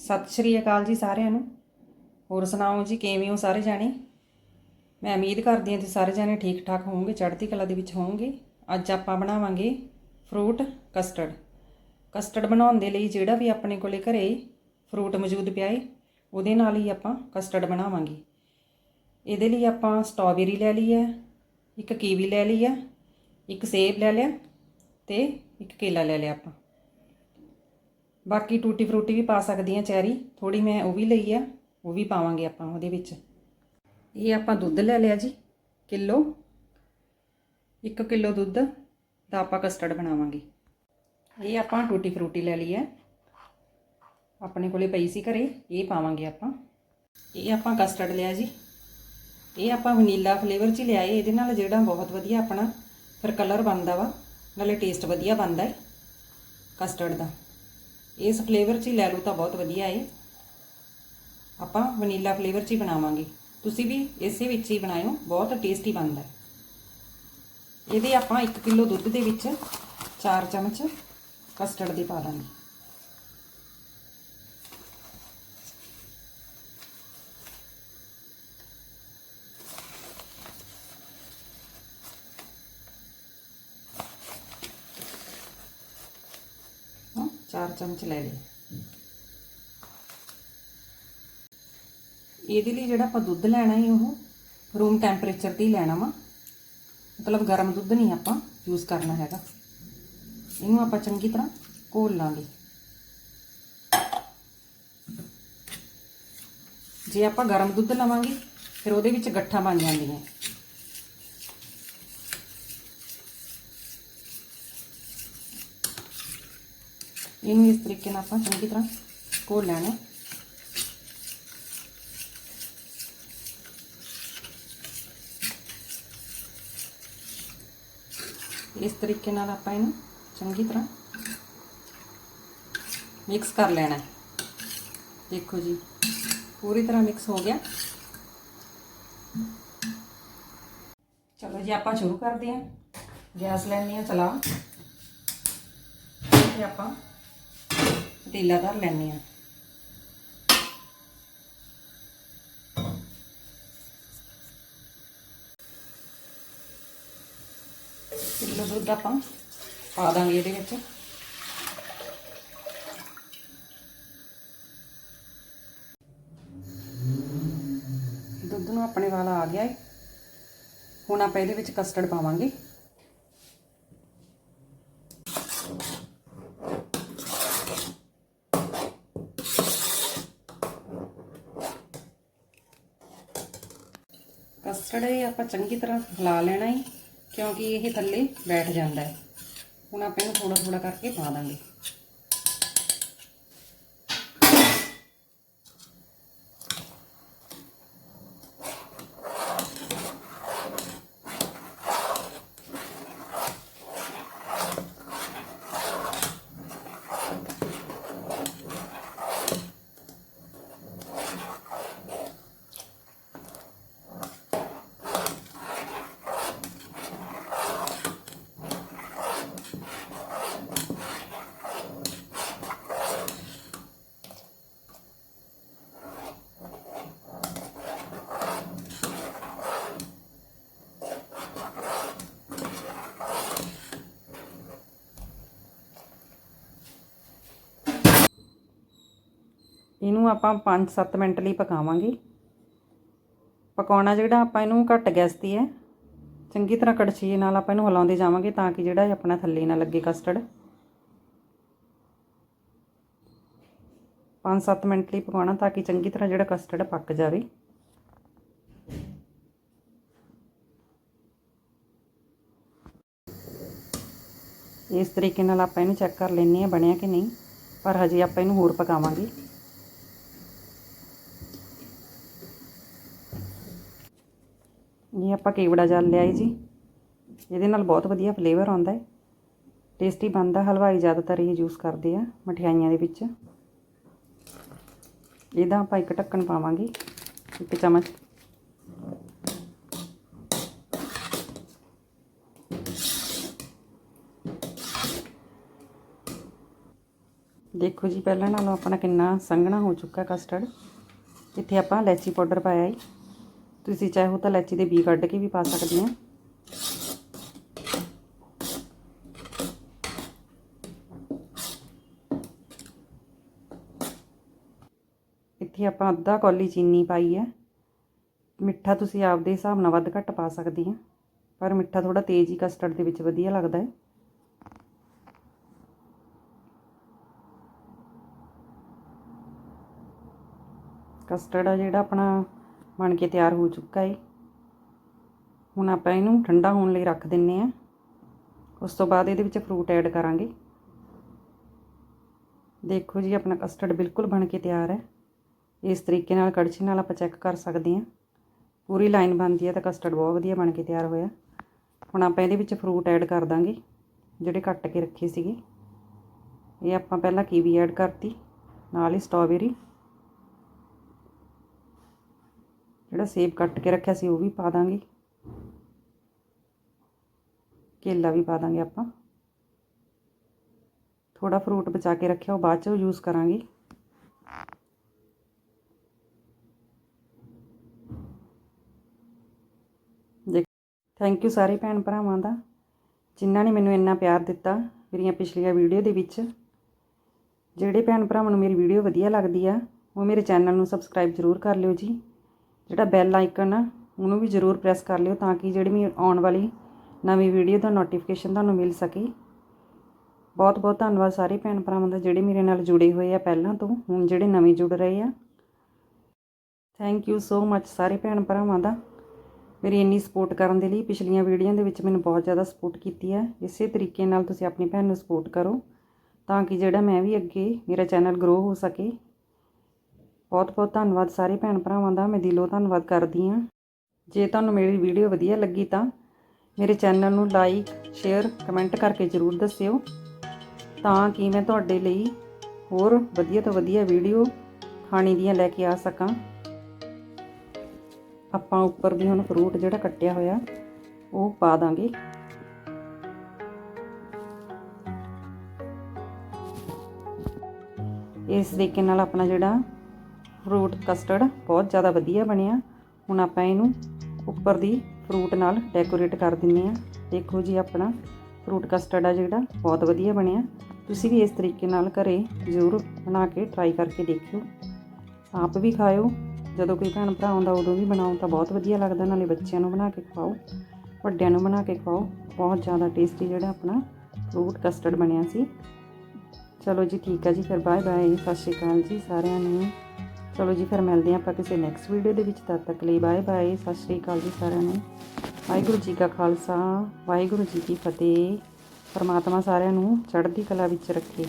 ਸਤਿ ਸ਼੍ਰੀ ਅਕਾਲ ਜੀ ਸਾਰਿਆਂ ਨੂੰ। ਹੋਰ ਸੁਣਾਓ ਜੀ, ਕਿਵੇਂ ਹੋ ਸਾਰੇ ਜਾਣੇ? ਮੈਂ ਉਮੀਦ ਕਰਦੀ ਹਾਂ ਤੁਸੀਂ ਸਾਰੇ ਜਾਣੇ ਠੀਕ ਠਾਕ ਹੋਵੋਗੇ, ਚੜ੍ਹਦੀ ਕਲਾ ਦੇ ਵਿੱਚ ਹੋਵੋਗੇ। ਅੱਜ ਆਪਾਂ ਬਣਾਵਾਂਗੇ ਫਰੂਟ ਕਸਟਰਡ। ਕਸਟਰਡ ਬਣਾਉਣ ਦੇ ਲਈ ਜਿਹੜਾ ਵੀ ਆਪਣੇ ਕੋਲੇ ਘਰੇ ਫਰੂਟ ਮੌਜੂਦ ਪਿਆ ਏ, ਉਹਦੇ ਨਾਲ ਹੀ ਆਪਾਂ ਕਸਟਰਡ ਬਣਾਵਾਂਗੇ। ਇਹਦੇ ਲਈ ਆਪਾਂ ਸਟ੍ਰਾਬੇਰੀ ਲੈ ਲਈ ਹੈ, ਇੱਕ ਕੀਵੀ ਲੈ ਲਈ ਹੈ, ਇੱਕ ਸੇਬ ਲੈ ਲਿਆ ਤੇ ਇੱਕ ਕੇਲਾ ਲੈ ਲਿਆ ਆਪਾਂ। ਬਾਕੀ ਟੂਟੀ ਫਰੂਟੀ ਵੀ ਪਾ ਸਕਦੀ ਆ ਚੈਰੀ। ਥੋੜੀ ਮੈਂ ਉਹ ਵੀ ਲਈ ਆ, ਉਹ ਵੀ ਪਾਵਾਂਗੇ ਆਪਾਂ ਉਹਦੇ ਵਿੱਚ। ਇਹ ਆਪਾਂ ਦੁੱਧ ਲੈ ਲਿਆ ਜੀ, ਕਿਲੋ। 1 ਕਿਲੋ ਦੁੱਧ ਦਾ ਆਪਾਂ ਕਸਟਰਡ ਬਣਾਵਾਂਗੇ। ਇਹ ਆਪਾਂ ਟੂਟੀ ਫਰੂਟੀ ਲੈ ਲਈ ਹੈ ਆਪਣੇ ਕੋਲੇ ਪਈ ਸੀ ਘਰੇ, ਇਹ ਪਾਵਾਂਗੇ ਆਪਾਂ। ਇਹ ਆਪਾਂ ਕਸਟਰਡ ਲਿਆ ਜੀ। ਇਹ ਆਪਾਂ ਵਨੀਲਾ ਫਲੇਵਰ 'ਚ ਹੀ ਲਿਆਏ, ਇਹਦੇ ਨਾਲ ਜਿਹੜਾ ਬਹੁਤ ਵਧੀਆ ਆਪਣਾ ਫਿਰ ਕਲਰ ਬਣਦਾ ਵਾ, ਨਾਲੇ ਟੇਸਟ ਵਧੀਆ ਬਣਦਾ ਹੈ ਕਸਟਰਡ ਦਾ। ਇਸ ਫਲੇਵਰ 'ਚ ਹੀ ਲੈ ਲਓ ਤਾਂ ਬਹੁਤ ਵਧੀਆ ਏ। ਆਪਾਂ ਵਨੀਲਾ ਫਲੇਵਰ 'ਚ ਹੀ ਬਣਾਵਾਂਗੇ। ਤੁਸੀਂ ਵੀ ਇਸੇ ਵਿੱਚ ਹੀ ਬਣਾਇਓ, ਬਹੁਤ ਟੇਸਟੀ ਬਣਦਾ ਇਹਦੇ ਆਪਾਂ 1 ਕਿਲੋ ਦੁੱਧ ਦੇ ਵਿੱਚ 4 ਚਮਚ ਕਸਟਰਡ ਦੇ ਪਾ ਦਾਂਗੇ ਹਾਂ 4 ਚਮਚ ਲੈ ਲਏ ਇਹਦੇ ਲਈ ਜਿਹੜਾ ਆਪਾਂ ਦੁੱਧ ਲੈਣਾ ਹੈ ਉਹ ਰੂਮ ਟੈਂਪਰੇਚਰ ਤੇ ਹੀ ਲੈਣਾ ਵਾ। ਮਤਲਬ ਗਰਮ ਦੁੱਧ ਨਹੀਂ ਆਪਾਂ ਯੂਜ਼ ਕਰਨਾ ਹੈਗਾ। ਇਹਨੂੰ ਆਪਾਂ ਚੰਗੀ ਤਰ੍ਹਾਂ ਘੋਲ ਲਾਂਗੇ। ਜੇ ਆਪਾਂ ਗਰਮ ਦੁੱਧ ਲਵਾਂਗੇ, ਫਿਰ ਉਹਦੇ ਵਿੱਚ ਗੱਠਾਂ ਬਣ ਜਾਂਦੀਆਂ। ਇਹਨੂੰ ਇਸ ਤਰੀਕੇ ਨਾਲ ਆਪਾਂ ਚੰਗੀ ਤਰ੍ਹਾਂ ਘੋਲ ਲੈਣਾ ਇਸ ਤਰੀਕੇ ਨਾਲ ਆਪਾਂ ਇਹਨੂੰ ਚੰਗੀ ਤਰ੍ਹਾਂ ਮਿਕਸ ਕਰ ਲੈਣਾ ਹੈ ਦੇਖੋ ਜੀ ਪੂਰੀ ਤਰ੍ਹਾਂ ਮਿਕਸ ਹੋ ਗਿਆ ਚਲੋ ਜੀ ਆਪਾਂ ਸ਼ੁਰੂ ਕਰਦੇ ਹਾਂ ਗੈਸ ਲੈਣੀ ਆ ਚਲਾ ਤੇ ਆਪਾਂ ਪਤੀਲਾ ਧਰ ਲੈਣੇ ਆ ਕਿਲੋ ਦੁੱਧ ਆਪਾਂ ਪਾ ਦਾਂਗੇ ਇਹਦੇ ਵਿੱਚ। ਦੁੱਧ ਨੂੰ ਆਪਣੇ ਵਾਲਾ ਆ ਗਿਆ ਹੈ ਹੁਣ ਆਪਾਂ ਇਹਦੇ ਵਿੱਚ ਕਸਟਰਡ ਪਾਵਾਂਗੇ। ਕਸਟਰਡ ਇਹ ਆਪਾਂ ਚੰਗੀ ਤਰ੍ਹਾਂ ਹਿਲਾ ਲੈਣਾ ਹੈ ਕਿਉਂਕਿ ਇਹ ਥੱਲੇ ਬੈਠ ਜਾਂਦਾ ਹੈ ਹੁਣ ਆਪਾਂ ਇਹਨੂੰ ਥੋੜਾ ਥੋੜਾ ਕਰਕੇ ਪਾ ਦਾਂਗੇ। ਇਹਨੂੰ ਆਪਾਂ 5-7 ਮਿੰਟ ਲਈ ਪਕਾਵਾਂਗੇ। ਪਕਾਉਣਾ ਜਿਹੜਾ ਆਪਾਂ ਇਹਨੂੰ ਘੱਟ ਗੈਸ ਤੇ ਹੈ। ਚੰਗੀ ਤਰ੍ਹਾਂ ਕੜਛੀ ਨਾਲ ਆਪਾਂ ਇਹਨੂੰ ਹਿਲਾਉਂਦੇ ਜਾਵਾਂਗੇ ਤਾਂ ਕਿ ਜਿਹੜਾ ਇਹ ਆਪਣਾ ਥੱਲੇ ਨਾ ਲੱਗੇ ਕਸਟਰਡ 5-7 ਮਿੰਟ ਲਈ ਪਕਾਉਣਾ ਤਾਂ ਕਿ ਚੰਗੀ ਤਰ੍ਹਾਂ ਜਿਹੜਾ ਕਸਟਰਡ ਪੱਕ ਜਾਵੇ। ਇਸ ਤਰੀਕੇ ਨਾਲ ਆਪਾਂ ਇਹਨੂੰ ਚੈੱਕ ਕਰ ਲੈਂਦੇ ਆ ਬਣਿਆ ਕਿ ਨਹੀਂ। ਪਰ ਹਜੇ ਆਪਾਂ ਇਹਨੂੰ ਹੋਰ ਪਕਾਵਾਂਗੇ। ਇਹ ਆਪਾਂ ਕੇਵੜਾ ਜਲ ਲਿਆਏ ਜੀ। ਇਹਦੇ ਨਾਲ ਬਹੁਤ ਵਧੀਆ ਫਲੇਵਰ ਆਉਂਦਾ ਹੈ। ਟੇਸਟੀ ਬਣਦਾ, ਹਲਵਾਈ ਜ਼ਿਆਦਾਤਰ ਇਹ ਯੂਜ਼ ਕਰਦੇ ਆ ਮਠਿਆਈਆਂ ਦੇ ਵਿੱਚ। ਇਹਦਾ ਆਪਾਂ ਇੱਕ ਢੱਕਣ ਪਾਵਾਂਗੇ, ਇੱਕ ਚਮਚ। ਦੇਖੋ ਜੀ, ਪਹਿਲਾਂ ਨਾਲੋਂ ਆਪਣਾ ਕਿੰਨਾ ਸੰਘਣਾ ਹੋ ਚੁੱਕਾ ਕਸਟਰਡ ਇੱਥੇ ਆਪਾਂ ਇਲਾਚੀ ਪਾਊਡਰ ਪਾਇਆ ਹੈ। ਤੁਸੀਂ ਚਾਹੋ ਤਾਂ ਇਲਾਚੀ ਦੇ ਬੀ ਕੱਢ ਕੇ ਵੀ ਪਾ ਸਕਦੇ ਆ ਇੱਥੇ ਆਪਾਂ ਅੱਧਾ ਕੌਲੀ ਚੀਨੀ ਪਾਈ ਹੈ। ਮਿੱਠਾ ਤੁਸੀਂ ਆਪਦੇ ਹਿਸਾਬ ਨਾਲ ਵੱਧ ਘੱਟ ਪਾ ਸਕਦੇ ਆ ਪਰ ਮਿੱਠਾ ਥੋੜਾ ਤੇਜ਼ ਹੀ ਕਸਟਰਡ ਦੇ ਵਿੱਚ ਵਧੀਆ ਲੱਗਦਾ ਹੈ। ਕਸਟਰਡ ਆ ਜਿਹੜਾ ਆਪਣਾ ਬਣ ਕੇ ਤਿਆਰ ਹੋ ਚੁੱਕਾ ਹੈ ਹੁਣ ਆਪਾਂ ਇਹਨੂੰ ਠੰਡਾ ਹੋਣ ਲਈ ਰੱਖ ਦਿੰਨੇ ਆ। ਉਸ ਤੋਂ ਬਾਅਦ ਇਹਦੇ ਵਿੱਚ ਫਰੂਟ ਐਡ ਕਰਾਂਗੇ। ਦੇਖੋ ਜੀ, ਆਪਣਾ ਕਸਟਰਡ ਬਿਲਕੁਲ ਬਣ ਕੇ ਤਿਆਰ ਹੈ। ਇਸ ਤਰੀਕੇ ਨਾਲ ਕੜਛੀ ਨਾਲ ਆਪਾਂ ਚੈੱਕ ਕਰ ਸਕਦੇ ਹਾਂ ਪੂਰੀ ਲਾਈਨ ਬਣਦੀ ਹੈ ਤਾਂ ਕਸਟਰਡ ਬਹੁਤ ਵਧੀਆ ਬਣ ਕੇ ਤਿਆਰ ਹੋਇਆ। ਹੁਣ ਆਪਾਂ ਇਹਦੇ ਵਿੱਚ ਫਰੂਟ ਐਡ ਕਰ ਦਾਂਗੇ, ਜਿਹੜੇ ਕੱਟ ਕੇ ਰੱਖੇ ਸੀਗੇ। ਇਹ ਆਪਾਂ ਪਹਿਲਾਂ ਕੀਵੀ ਐਡ ਕਰਤੀ, ਨਾਲ ਹੀ ਸਟ੍ਰਾਬੇਰੀ ਜਿਹੜਾ ਸੇਬ ਕੱਟ ਕੇ ਰੱਖਿਆ ਸੀ ਉਹ ਵੀ ਪਾ ਦਾਂਗੇ। ਕੇਲਾ ਵੀ ਪਾ ਦਾਂਗੇ ਆਪਾਂ। ਥੋੜਾ ਫਰੂਟ ਬਚਾ ਕੇ ਰੱਖਿਆ, ਉਹ ਬਾਅਦ ਚ ਯੂਜ਼ ਕਰਾਂਗੇ। ਥੈਂਕ ਯੂ ਸਾਰੇ ਭੈਣ ਭਰਾਵਾਂ ਦਾ, ਜਿਨ੍ਹਾਂ ਨੇ ਮੈਨੂੰ ਇੰਨਾ ਪਿਆਰ ਦਿੱਤਾ ਮੇਰੀਆਂ ਪਿਛਲੀਆਂ ਵੀਡੀਓ ਦੇ ਵਿੱਚ। ਜਿਹੜੇ ਭੈਣ ਭਰਾਵਾਂ ਨੂੰ ਮੇਰੀ ਵੀਡੀਓ ਵਧੀਆ ਲੱਗਦੀ ਆ, ਉਹ ਮੇਰੇ ਚੈਨਲ ਨੂੰ ਸਬਸਕ੍ਰਾਈਬ ਜ਼ਰੂਰ ਕਰ ਲਿਓ ਜੀ। ਜਿਹੜਾ ਬੈਲ ਆਈਕਨ ਆ, ਉਹਨੂੰ ਵੀ ਜ਼ਰੂਰ ਪ੍ਰੈਸ ਕਰ ਲਿਓ ਤਾਂ ਕਿ ਜਿਹੜੀ ਵੀ ਆਉਣ ਵਾਲੀ ਨਵੀਂ ਵੀਡੀਓ ਦਾ ਨੋਟੀਫਿਕੇਸ਼ਨ ਤੁਹਾਨੂੰ ਮਿਲ ਸਕੇ। ਬਹੁਤ ਬਹੁਤ ਧੰਨਵਾਦ ਸਾਰੇ ਭੈਣ ਭਰਾਵਾਂ ਦਾ ਜਿਹੜੇ ਮੇਰੇ ਨਾਲ ਜੁੜੇ ਹੋਏ ਆ ਪਹਿਲਾਂ ਤੋਂ, ਹੁਣ ਜਿਹੜੇ ਨਵੇਂ ਜੁੜ ਰਹੇ ਆ। ਥੈਂਕ ਯੂ ਸੋ ਮੱਚ ਸਾਰੇ ਭੈਣ ਭਰਾਵਾਂ ਦਾ। ਮੇਰੀ ਇੰਨੀ ਸਪੋਰਟ ਕਰਨ ਦੇ ਲਈ ਪਿਛਲੀਆਂ ਵੀਡੀਓਆਂ ਦੇ ਵਿੱਚ ਮੈਨੂੰ ਬਹੁਤ ਜ਼ਿਆਦਾ ਸਪੋਰਟ ਕੀਤੀ ਹੈ ਇਸੇ ਤਰੀਕੇ ਨਾਲ ਤੁਸੀਂ ਆਪਣੀ ਭੈਣ ਨੂੰ ਸਪੋਰਟ ਕਰੋ ਤਾਂ ਕਿ ਜਿਹੜਾ ਮੈਂ ਵੀ ਅੱਗੇ ਮੇਰਾ ਚੈਨਲ ਗਰੋ ਹੋ ਸਕੇ। ਬਹੁਤ ਬਹੁਤ ਧੰਨਵਾਦ ਸਾਰੇ ਭੈਣ ਭਰਾਵਾਂ ਦਾ, ਮੈਂ ਦਿਲੋਂ ਧੰਨਵਾਦ ਕਰਦੀ ਹਾਂ। ਜੇ ਤੁਹਾਨੂੰ ਮੇਰੀ ਵੀਡੀਓ ਵਧੀਆ ਲੱਗੀ ਤਾਂ ਮੇਰੇ ਚੈਨਲ ਨੂੰ ਲਾਈਕ, ਸ਼ੇਅਰ, ਕਮੈਂਟ ਕਰਕੇ ਜ਼ਰੂਰ ਦੱਸਿਓ ਤਾਂ ਕਿ ਮੈਂ ਤੁਹਾਡੇ ਲਈ ਹੋਰ ਵਧੀਆ ਤੋਂ ਵਧੀਆ ਵੀਡੀਓ ਖਾਣੇ ਦੀਆਂ ਲੈ ਕੇ ਆ ਸਕਾਂ। ਆਪਾਂ ਉੱਪਰ ਵੀ ਹੁਣ ਫਰੂਟ ਜਿਹੜਾ ਕੱਟਿਆ ਹੋਇਆ, ਉਹ ਪਾ ਦਾਂਗੇ। ਇਸ ਤਰੀਕੇ ਨਾਲ ਆਪਣਾ ਜਿਹੜਾ ਫਰੂਟ ਕਸਟਰਡ ਬਹੁਤ ਜ਼ਿਆਦਾ ਵਧੀਆ ਬਣਿਆ। ਹੁਣ ਆਪਾਂ ਇਹਨੂੰ ਉੱਪਰ ਦੀ ਫਰੂਟ ਨਾਲ ਡੈਕੋਰੇਟ ਕਰ ਦਿੰਨੇ ਆ ਦੇਖੋ ਜੀ ਆਪਣਾ ਫਰੂਟ ਕਸਟਰਡ ਆ ਜਿਹੜਾ, ਬਹੁਤ ਵਧੀਆ ਬਣਿਆ। ਤੁਸੀਂ ਵੀ ਇਸ ਤਰੀਕੇ ਨਾਲ ਘਰੇ ਜ਼ਰੂਰ ਬਣਾ ਕੇ ਟਰਾਈ ਕਰਕੇ ਦੇਖਿਓ। ਆਪ ਵੀ ਖਾਇਓ। ਜਦੋਂ ਕੋਈ ਭੈਣ ਭਰਾ ਆਉਂਦਾ, ਉਦੋਂ ਵੀ ਬਣਾਓ ਤਾਂ ਬਹੁਤ ਵਧੀਆ ਲੱਗਦਾ। ਨਾਲੇ ਬੱਚਿਆਂ ਨੂੰ ਬਣਾ ਕੇ ਖਵਾਓ, ਵੱਡਿਆਂ ਨੂੰ ਬਣਾ ਕੇ ਖਵਾਓ। ਬਹੁਤ ਜ਼ਿਆਦਾ ਟੇਸਟੀ ਜਿਹੜਾ ਆਪਣਾ ਫਰੂਟ ਕਸਟਰਡ ਬਣਿਆ ਸੀ। ਚਲੋ ਜੀ ਠੀਕ ਆ ਜੀ, ਫਿਰ ਬਾਏ ਬਾਏ ਸਤਿ ਸ਼੍ਰੀ ਅਕਾਲ ਜੀ ਸਾਰਿਆਂ ਨੂੰ। ਚਲੋ ਜੀ, ਫਿਰ ਮਿਲਦੇ ਹਾਂ ਆਪਾਂ ਕਿਸੇ ਨੈਕਸਟ ਵੀਡੀਓ ਦੇ ਵਿੱਚ। ਤਦ ਤੱਕ ਲਈ ਬਾਏ ਬਾਏ ਸਤਿ ਸ਼੍ਰੀ ਅਕਾਲ ਜੀ ਸਾਰਿਆਂ ਨੂੰ। ਵਾਹਿਗੁਰੂ ਜੀ ਕਾ ਖਾਲਸਾ। ਵਾਹਿਗੁਰੂ ਜੀ ਕੀ ਫਤਿਹ। ਪਰਮਾਤਮਾ ਸਾਰਿਆਂ ਨੂੰ ਚੜ੍ਹਦੀ ਕਲਾ ਵਿੱਚ ਰੱਖੇ।